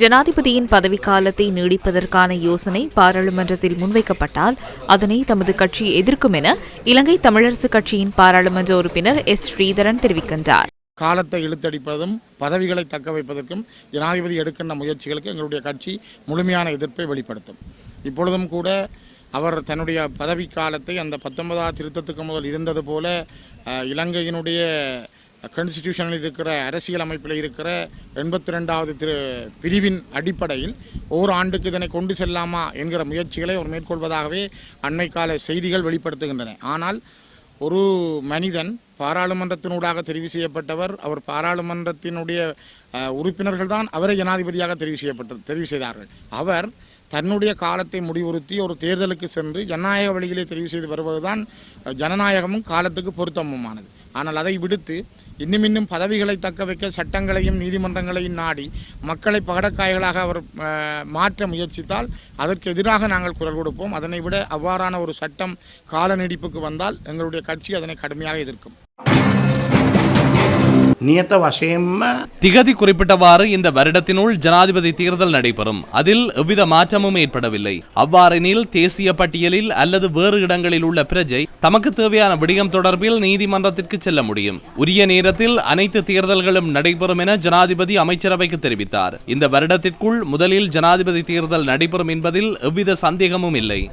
ஜனாதிபதியின் பதவிக்காலத்தை நீடிப்பதற்கான யோசனை பாராளுமன்றத்தில் முன்வைக்கப்பட்டால் அதனை தமது கட்சி எதிர்க்கும் என இலங்கை தமிழரசு கட்சியின் பாராளுமன்ற உறுப்பினர் எஸ் ஸ்ரீதரன் தெரிவிக்கின்றார். காலத்தை இழுத்தடிப்பதும் பதவிகளை தக்க வைப்பதற்கும் ஜனாதிபதி எடுக்கின்ற முயற்சிகளுக்கு எங்களுடைய கட்சி முழுமையான எதிர்ப்பை வெளிப்படுத்தும். இப்பொழுதும் கூட அவர் தன்னுடைய பதவி காலத்தை அந்த பத்தொன்பதாம் திருத்தத்துக்கு முதல் இருந்தது போல இலங்கையினுடைய கான்ஸ்டிடியூஷனில் இருக்கிற அரசியல் அமைப்பில் இருக்கிற எண்பத்தி ரெண்டாவது திரு பிரிவின் அடிப்படையில் ஒவ்வொரு ஆண்டுக்கு இதனை கொண்டு செல்லாமா என்கிற முயற்சிகளை அவர் மேற்கொள்வதாகவே அண்மை கால செய்திகள் வெளிப்படுத்துகின்றன. ஆனால் ஒரு மனிதன் பாராளுமன்றத்தினூடாக தெரிவு செய்யப்பட்டவர் அவர் பாராளுமன்றத்தினுடைய உறுப்பினர்கள் தான் அவரை ஜனாதிபதியாக தெரிவு செய்யப்பட்ட தெரிவு செய்தார்கள். அவர் தன்னுடைய காலத்தை முடிவுறுத்தி ஒரு தேர்தலுக்கு சென்று ஜனநாயக வழியிலே தெரிவு செய்து வருவதுதான் ஜனநாயகமும் காலத்துக்கு பொருத்தமுமானது. ஆனால் அதை விடுத்து இன்னும் இன்னும் பதவிகளை தக்க வைக்க சட்டங்களையும் நீதிமன்றங்களையும் நாடி மக்களை பகடக்காய்களாக அவர் மாற்ற முயற்சித்தால் அதற்கு எதிராக நாங்கள் குரல் கொடுப்போம். அதனை விட அவ்வாறான ஒரு சட்டம் கால நீடிப்புக்கு வந்தால் எங்களுடைய கட்சி அதனை கடுமையாக எதிர்க்கும். நியத்த வசயம்ம. திகதி குறிப்பிட்டவாறு இந்த வருடத்தினுள் ஜனாதிபதி தேர்தல் நடைபெறும். அதில் எவ்வித மாற்றமும் ஏற்படவில்லை. அவ்வாறெனில் தேசிய பட்டியலில் அல்லது வேறு இடங்களில் உள்ள பிரஜை தமக்கு தேவையான விடயம் தொடர்பில் நீதிமன்றத்திற்கு செல்ல முடியும். உரிய நேரத்தில் அனைத்து தேர்தல்களும் நடைபெறும் என ஜனாதிபதி அமைச்சரவைக்கு தெரிவித்தார். இந்த வருடத்திற்குள் முதலில் ஜனாதிபதி தேர்தல் நடைபெறும் என்பதில் எவ்வித சந்தேகமும் இல்லை.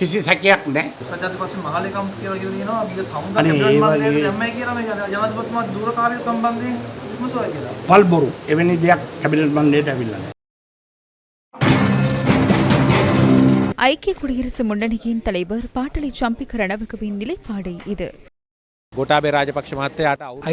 කිසි සැකයක් නෑ සජාති පස්සේ මහලේකම් කියලා කියලා තියෙනවා අපිට සමුගත අනේ ඒ මණ්ඩලයට වගේ- දැම්මයි කියලා මේ ජනාධිපතිතුමා දුර කාර්ය සම්බන්ධයෙන් විමසුවා කියලා. පල් බොරු එවැනි දෙයක් කැබිනට මන්ඩේට ඇවිල්ලන ஐக்கிய குடியரசு முன்னணியின் தலைவர் பாட்டலி சம்பிக்க ரணவகவின் நிலைப்பாடு இது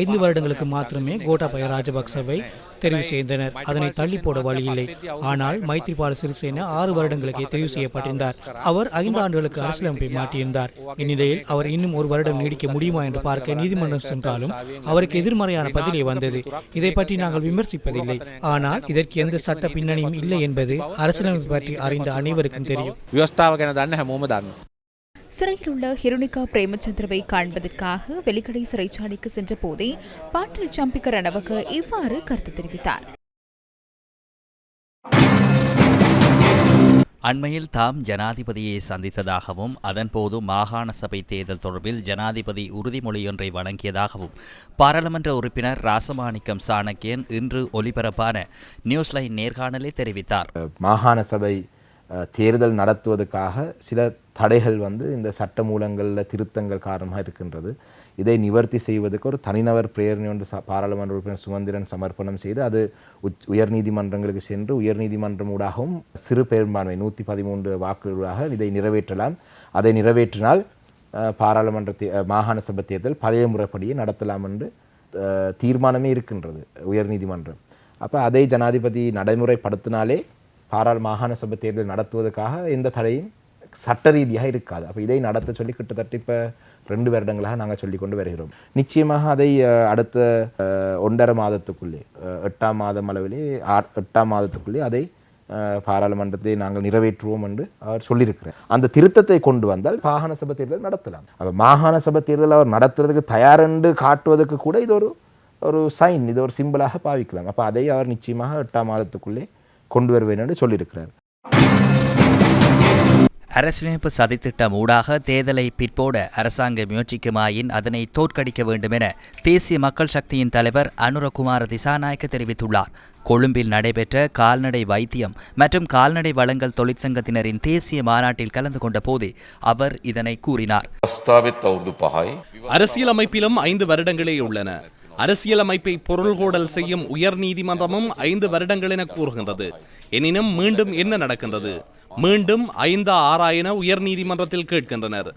ஐந்து வருடங்களுக்கு மாத்திரமே கோட்டாபய ராஜபக்சவை தெரிவு செய்தனர். அதனை தள்ளி போட வழி இல்லை ஆனால் மைத்ரிபால சிறிசேன ஆறு வருடங்களுக்கு தெரிவு செய்யப்பட்டிருந்தார். அவர் ஐந்து ஆண்டுகளுக்கு அரசியலமைப்பை மாற்றியிருந்தார். இந்நிலையில் அவர் இன்னும் ஒரு வருடம் நீடிக்க முடியுமா என்று பார்க்க நீதிமன்றம் சென்றாலும் அவருக்கு எதிர்மறையான பதிலே வந்தது. இதை பற்றி நாங்கள் விமர்சிப்பதில்லை. ஆனால் இதற்கு எந்த சட்ட பின்னணியும் இல்லை என்பது அரசியலமைப்பு பற்றி அறிந்த அனைவருக்கும் தெரியும். சிறையில் உள்ள ஹிருணிகா பிரேமச்சந்திரவை காண்பதற்காக வெலிக்கடை சிறைச்சாலைக்கு சென்ற போதே பாட்டலி சம்பிக்க ரணவக இவ்வாறு கருத்து தெரிவித்தார். அண்மையில் தாம் ஜனாதிபதியை சந்தித்ததாகவும் அதன்போது மாகாண சபை தேர்தல் தொடர்பில் ஜனாதிபதி உறுதிமொழியொன்றை வழங்கியதாகவும் பாராளுமன்ற உறுப்பினர் ராசமாணிக்கம் சாணக்கியன் இன்று ஒலிபரப்பான நியூஸ்லைன் நேர்காணலில் தெரிவித்தார். மாகாண சபை தேர்தல் நடத்துவதற்காக சில தடைகள் வந்து இந்த சட்ட மூலங்களில் திருத்தங்கள் காரணமாக இருக்கின்றது. இதை நிவர்த்தி செய்வதற்கு ஒரு தனிநபர் பிரேரணை ஒன்று ச- பாராளுமன்ற உறுப்பினர் சுமந்திரன் சமர்ப்பணம் செய்து அது உயர்நீதிமன்றங்களுக்கு சென்று உயர்நீதிமன்றம் ஊடாகவும் சிறு பெரும்பான்மை நூற்றி பதிமூன்று வாக்குகளாக இதை நிறைவேற்றலாம். அதை நிறைவேற்றினால் பாராளுமன்ற தே- மாகாண சபை தேர்தல் பழைய முறைப்படியே நடத்தலாம் என்று தீர்மானமே இருக்கின்றது உயர்நீதிமன்றம் அப்போ அதை ஜனாதிபதி நடைமுறைப்படுத்தினாலே பாராள் மாகாண சபை தேர்தல் நடத்துவதற்காக எந்த தடையும் சட்ட ரீதியாக இருக்காது. அப்போ இதை நடத்த சொல்லி கிட்டத்தட்ட இப்போ ரெண்டு வருடங்களாக நாங்கள் சொல்லி கொண்டு வருகிறோம். நிச்சயமாக அதை அடுத்த ஒன்றரை மாதத்துக்குள்ளே எட்டாம் மாதம் அளவிலே எட்டாம் மாதத்துக்குள்ளே அதை பாராளுமன்றத்தை நாங்கள் நிறைவேற்றுவோம் என்று அவர் சொல்லியிருக்கிறார். அந்த திருத்தத்தை கொண்டு வந்தால் மாகாண சபை தேர்தல் நடத்தலாம். அப்போ மாகாண சபை தேர்தல் அவர் நடத்துறதுக்கு தயார் என்று காட்டுவதற்கு கூட இது ஒரு ஒரு சைன் இது ஒரு சிம்பிளாக பாவிக்கலாம். அப்போ அதை அவர் நிச்சயமாக எட்டாம் மாதத்துக்குள்ளே கொண்டு வருவேன் என்று சொல்லியிருக்கிறார். அரசியலமைப்பு சதித்திட்டம் ஊடாக தேர்தலை பிற்போட அரசாங்க முயற்சிக்குமாயின் அதனை தோற்கடிக்க வேண்டும் என தேசிய மக்கள் சக்தியின் தலைவர் அனுரகுமார திசாநாயக்க தெரிவித்துள்ளார். கொழும்பில் நடைபெற்ற கால்நடை வைத்தியம் மற்றும் கால்நடை வளங்கள் தொழிற்சங்கத்தினரின் தேசிய மாநாட்டில் கலந்து கொண்ட போதே அவர் இதனை கூறினார். அரசியலமைப்பிலும் ஐந்து வருடங்களே உள்ளன. அரசியலமைப்பை பொருள்கோடல் செய்யும் உயர் நீதிமன்றமும் ஐந்து வருடங்கள் என கூறுகின்றது. எனினும் மீண்டும் என்ன நடக்கின்றது? மீண்டும் ஐந்து ஆறாயின உயர் நீதிமன்றத்தில் கேட்கின்றனர்.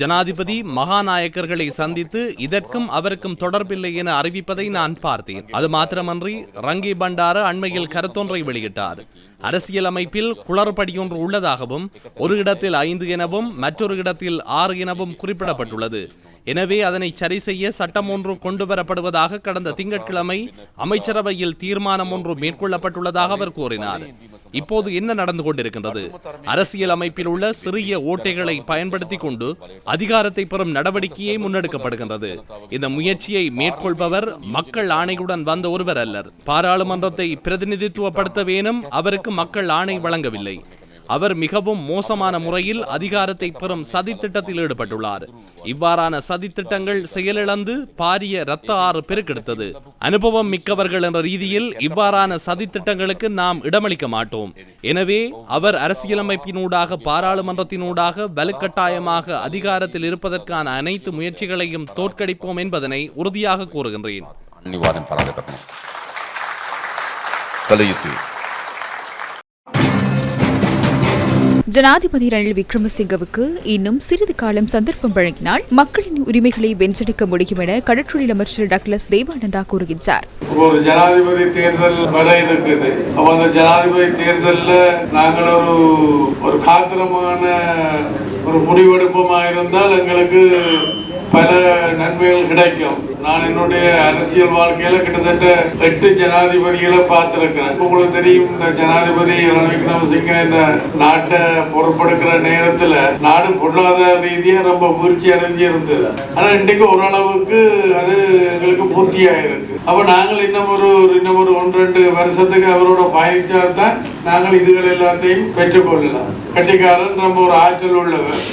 ஜனாதிபதி மகாநாயக்கர்களை சந்தித்து இதற்கும் அவருக்கும் தொடர்பில்லை என அறிவிப்பதை நான் பார்த்தேன். அது மாத்திரமன்றி ரங்கி பண்டார அண்மையில் கருத்தொன்றை வெளியிட்டார். அரசியலமைப்பில் குளறுபடியொன்று உள்ளதாகவும் ஒரு இடத்தில் ஐந்து எனவும் மற்றொரு இடத்தில் ஆறு எனவும் குறிப்பிடப்பட்டுள்ளது. எனவே அதனை சரி செய்ய சட்டம் ஒன்று கொண்டு வரப்படுவதாக கடந்த திங்கட்கிழமை அமைச்சரவையில் தீர்மானம் ஒன்று மேற்கொள்ளப்பட்டுள்ளதாக அவர் கூறினார். இப்போது என்ன நடந்து கொண்டிருக்கின்றது? அரசியல் அமைப்பில் உள்ள சிறிய ஓட்டைகளை பயன்படுத்தி கொண்டு அதிகாரத்தை பெறும் நடவடிக்கையை முன்னெடுக்கப்படுகின்றது. இந்த முயற்சியை மேற்கொள்பவர் மக்கள் ஆணையுடன் வந்த ஒருவர் அல்லர். பாராளுமன்றத்தை பிரதிநிதித்துவப்படுத்த வேணும் அவருக்கு மக்கள் ஆணை வழங்கவில்லை. அவர் மிகவும் மோசமான முறையில் அதிகாரத்தை பெறும் சதித்திட்டத்தில் ஈடுபட்டுள்ளார். இவ்வாறான சதித்திட்டங்கள் செயலிழந்து பாரிய இரத்த ஆறு பெருக்கெடுத்தது. அனுபவம் மிக்கவர்கள் என்ற ரீதியில் இவ்வாறான சதித்திட்டங்களுக்கு நாம் இடமளிக்க மாட்டோம். எனவே அவர் அரசியலமைப்பினூடாக பாராளுமன்றத்தினூடாக வலுக்கட்டாயமாக அதிகாரத்தில் இருப்பதற்கான அனைத்து முயற்சிகளையும் தோற்கடிப்போம் என்பதனை உறுதியாக கூறுகின்றேன். ஜனாதிபதி ரணில் விக்ரமசிங்கவுக்கு இன்னும் சிறிது காலம் சந்தர்ப்பம் வழங்கினால் மக்களின் உரிமைகளை வென்றெடுக்க முடியும் என கடற்றொழில் அமைச்சர் டக்ளஸ் தேவானந்தா கூறுகின்றார். ஒரு ஜனாதிபதி தேர்தல் வர இருக்குது அப்ப அந்த ஜனாதிபதி தேர்தலில் நாங்கள் ஒரு ஒரு காத்திரமான ஒரு முடிவெடுப்பமாக இருந்தால் எங்களுக்கு பல நன்மைகள் கிடைக்கும். நான் என்னுடைய அரசியல் வாழ்க்கையில கிட்டத்தட்ட எட்டு ஜனாதிபதிகளை பார்த்திருக்கிறேன். உங்களுக்கு தெரியும் இந்த ஜனாதிபதி ரணில் விக்ரமசிங்க இந்த நாட்டை பொறுப்பெடுக்கிற நேரத்துல நாடு பொருளாதார ரீதியா ரொம்ப வீழ்ச்சி அடைஞ்சு இருந்தது. ஆனா இன்றைக்கு ஓரளவுக்கு அது எங்களுக்கு பூர்த்தியாயிருக்கு. அப்ப நாங்கள் இன்னும் ஒரு இன்னும் ஒரு ஒன்று ரெண்டு வருஷத்துக்கு அவரோட பயணிச்சால் தான் நாங்கள் இதுகள் எல்லாத்தையும் பெற்றுக்கொள்ளலாம். கட்டிக்காரன் நம்ம ஒரு ஆற்றல் உள்ளவர்.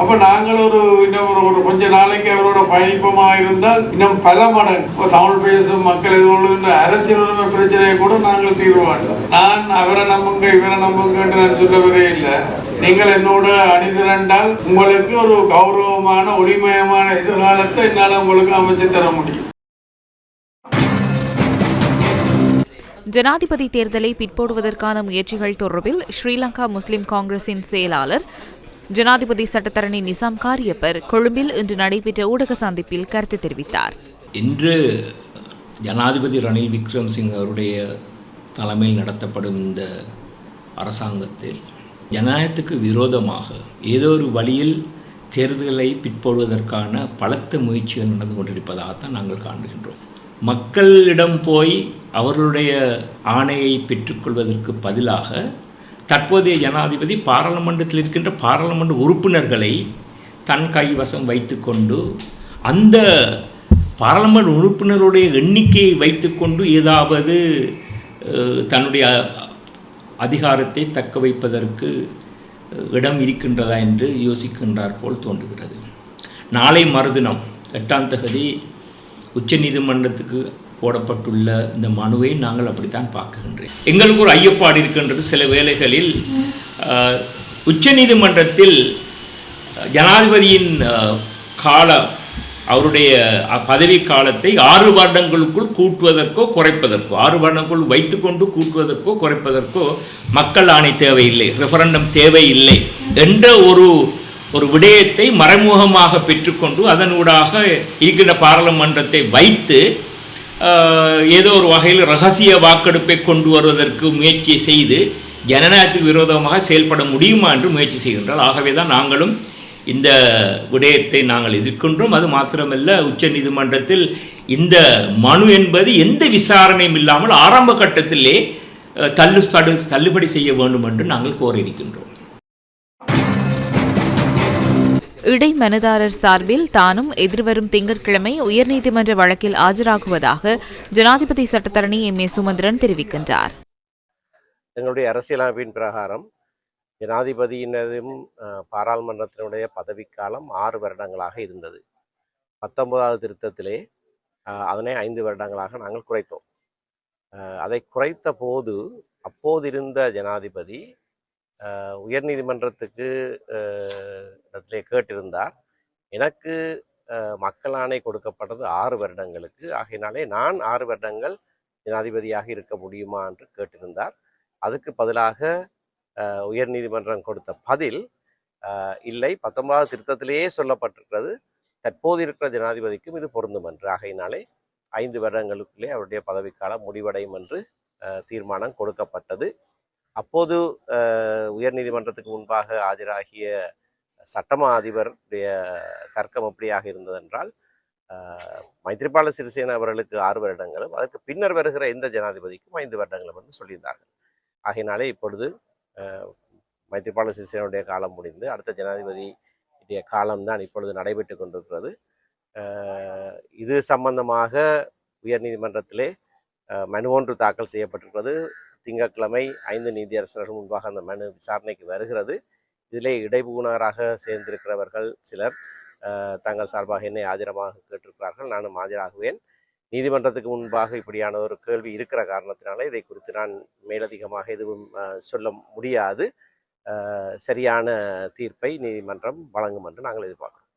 அப்ப நாங்கள் ஒரு இன்னும் ஒரு ஒரு கொஞ்ச நாளைக்கு அவரோட பயணிப்பமாக இருந்தால் இன்னும் பல மடங்கு. தமிழ் பேசும் மக்கள் எதிர்கொள்கின்ற அரசியல் பிரச்சனையை கூட நாங்கள் தீர்வாண்டோம் நான் அவரை நம்புங்க இவரை நம்புங்கன்னு நான் சொல்லவரே இல்லை. நீங்கள் என்னோட அணிதிரண்டால் உங்களுக்கு ஒரு கௌரவமான ஒளிமயமான எதிர்காலத்தை என்னால் உங்களுக்கு அமைச்சு தர முடியும். ஜனாதிபதி தேர்தலை பிற்போடுவதற்கான முயற்சிகள் தொடர்பில் ஸ்ரீலங்கா முஸ்லிம் காங்கிரசின் செயலாளர் ஜனாதிபதி சட்டத்தரணி நிசாம் காரியப்பர் கொழும்பில் இன்று நடைபெற்ற ஊடக சந்திப்பில் கருத்து தெரிவித்தார். இன்று ஜனாதிபதி ரணில் விக்ரம்சிங் அவருடைய தலைமையில் நடத்தப்படும் இந்த அரசாங்கத்தில் ஜனநாயகத்துக்கு விரோதமாக ஏதோ ஒரு வழியில் தேர்தலை பிற்போடுவதற்கான பலத்த முயற்சிகள் நடந்து கொண்டிருப்பதாகத்தான் நாங்கள் காண்கின்றோம். மக்களிடம் போய் அவர்களுடைய ஆணையை பெற்றுக்கொள்வதற்கு பதிலாக தற்போதைய ஜனாதிபதி பாராளுமன்றத்தில் இருக்கின்ற பாராளுமன்ற உறுப்பினர்களை தன் கைவசம் வைத்துக்கொண்டு அந்த பாராளுமன்ற உறுப்பினருடைய எண்ணிக்கையை வைத்துக்கொண்டு ஏதாவது தன்னுடைய அதிகாரத்தை தக்க வைப்பதற்கு இடம் இருக்கின்றதா என்று யோசிக்கின்றார் போல் தோன்றுகிறது. நாளை மறுதினம் எட்டாம் தகுதி உச்சநீதிமன்றத்துக்கு போடப்பட்டுள்ள இந்த மனுவை நாங்கள் அப்படித்தான் பார்க்கின்றேன் எங்களுக்கு ஒரு ஐயப்பாடு இருக்கின்றது சில வேளைகளில் உச்சநீதிமன்றத்தில் ஜனாதிபதியின் காலம் கால அவருடைய பதவி காலத்தை ஆறு வருடங்களுக்குள் கூட்டுவதற்கோ குறைப்பதற்கோ ஆறு வருடங்களுக்குள் வைத்துக்கொண்டு கூட்டுவதற்கோ குறைப்பதற்கோ மக்கள் ஆணை தேவையில்லை ரெஃபரண்டம் தேவையில்லை என்ற ஒரு ஒரு விடயத்தை மறைமுகமாக பெற்றுக்கொண்டு அதனூடாக இருக்கின்ற பாராளுமன்றத்தை வைத்து ஏதோ ஒரு வகையில் ரகசிய வாக்கெடுப்பை கொண்டு வருவதற்கு முயற்சி செய்து ஜனநாயகத்துக்கு விரோதமாக செயல்பட முடியுமா என்று முயற்சி செய்கின்றார். ஆகவே தான் நாங்களும் இந்த விடயத்தை நாங்கள் எதிர்க்கின்றோம். அது மாத்திரமல்ல உச்ச நீதிமன்றத்தில் இந்த மனு என்பது எந்த விசாரணையும் இல்லாமல் ஆரம்ப கட்டத்திலே தள்ளு தடு தள்ளுபடி செய்ய வேண்டும் என்று நாங்கள் கோரியிருக்கின்றோம். இடைமனுதாரர் சார்பில் தானும் எதிர்வரும் திங்கட்கிழமை உயர்நீதிமன்ற வழக்கில் ஆஜராகுவதாக ஜனாதிபதி சட்டத்தரணி எம். ஏ. சுமந்திரன் தெரிவிக்கின்றார். எங்களுடைய அரசியலமைப்பின் பிரகாரம் ஜனாதிபதியினதும் பாராளுமன்றத்தினுடைய பதவிக்காலம் ஆறு வருடங்களாக இருந்தது. பத்தொன்பதாவது திருத்தத்திலே அதனை ஐந்து வருடங்களாக நாங்கள் குறைத்தோம். அதை குறைத்த போது அப்போதிருந்த ஜனாதிபதி உயர்நீதிமன்றத்துக்கு இடத்திலே கேட்டிருந்தார். எனக்கு மக்கள் ஆணை கொடுக்கப்பட்டது ஆறு வருடங்களுக்கு. ஆகையினாலே நான் ஆறு வருடங்கள் ஜனாதிபதியாக இருக்க முடியுமா என்று கேட்டிருந்தார். அதுக்கு பதிலாக உயர்நீதிமன்றம் கொடுத்த பதில் இல்லை. பத்தொன்பதாவது திருத்தத்திலேயே சொல்லப்பட்டிருக்கிறது தற்போது இருக்கிற ஜனாதிபதிக்கும் இது பொருந்தும் என்று. ஆகையினாலே ஐந்து வருடங்களுக்குள்ளே அவருடைய பதவிக்காலம் முடிவடையும் என்று தீர்மானம் கொடுக்கப்பட்டது. அப்போது உயர்நீதிமன்றத்துக்கு முன்பாக ஆஜராகிய சட்டமா அதிபருடைய தர்க்கம் எப்படியாக இருந்ததென்றால் மைத்ரிபால சிறிசேன அவர்களுக்கு ஆறு வருடங்களும் அதற்கு பின்னர் வருகிற எந்த ஜனாதிபதிக்கும் ஐந்து வருடங்களும் என்று சொல்லியிருந்தார்கள். ஆகையினாலே இப்பொழுது மைத்ரிபால சிறிசேனுடைய காலம் முடிந்து அடுத்த ஜனாதிபதியுடைய காலம்தான் இப்பொழுது நடைபெற்று கொண்டிருக்கிறது. இது சம்பந்தமாக உயர்நீதிமன்றத்திலே மனு ஒன்று தாக்கல் செய்யப்பட்டிருக்கிறது. திங்கட்கிழமை ஐந்து நீதியரசர்கள் முன்பாக அந்த மனு விசாரணைக்கு வருகிறது. இதிலே இடைபூணராக சேர்ந்திருக்கிறவர்கள் சிலர் தங்கள் சார்பாக என்னை ஆஜரமாக கேட்டிருக்கிறார்கள். நானும் ஆஜராகுவேன். நீதிமன்றத்துக்கு முன்பாக இப்படியான ஒரு கேள்வி இருக்கிற காரணத்தினால இதை குறித்து நான் மேலதிகமாக எதுவும் சொல்ல முடியாது. சரியான தீர்ப்பை நீதிமன்றம் வழங்கும் என்று நாங்கள் எதிர்பார்க்கிறோம்.